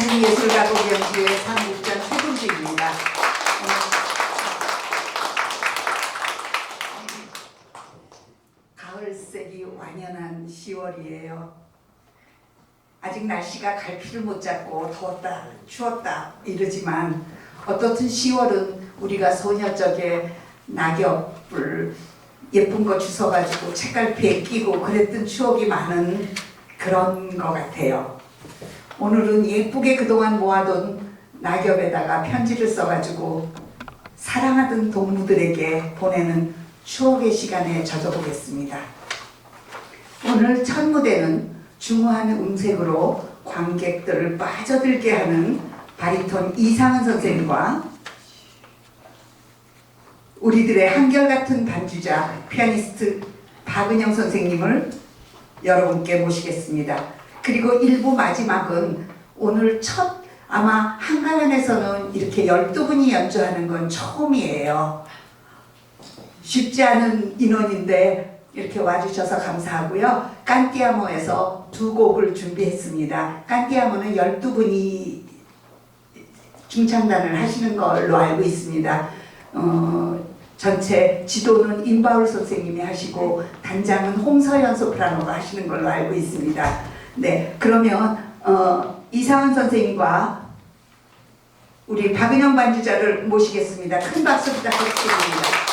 한국예술가곡연주회 상국장 최군주입니다. 가을색이 완연한 10월이에요. 아직 날씨가 갈피를 못 잡고 더웠다, 추웠다 이러지만 어떻든 10월은 우리가 소녀적에 낙엽을 예쁜 거 주워가지고 책갈피에 끼고 그랬던 추억이 많은 그런 것 같아요. 오늘은 예쁘게 그동안 모아둔 낙엽에다가 편지를 써가지고 사랑하던 동무들에게 보내는 추억의 시간에 젖어보겠습니다. 오늘 첫 무대는 중후한 음색으로 관객들을 빠져들게 하는 바리톤 이상은 선생님과 우리들의 한결같은 반주자 피아니스트 박은영 선생님을 여러분께 모시겠습니다. 그리고 일부 마지막은 오늘 첫 아마 한가연에서는 이렇게 12분이 연주하는 건 처음이에요. 쉽지 않은 인원인데 이렇게 와주셔서 감사하고요. 깐띠아모에서 두 곡을 준비했습니다. 깐띠아모는 12분이 중창단을 하시는 걸로 알고 있습니다. 어, 전체 지도는 임바울 선생님이 하시고 단장은 홍서연 소프라노가 하시는 걸로 알고 있습니다. 네, 그러면 어, 이상은 선생님과 우리 박은영 반주자를 모시겠습니다. 큰 박수 부탁드립니다.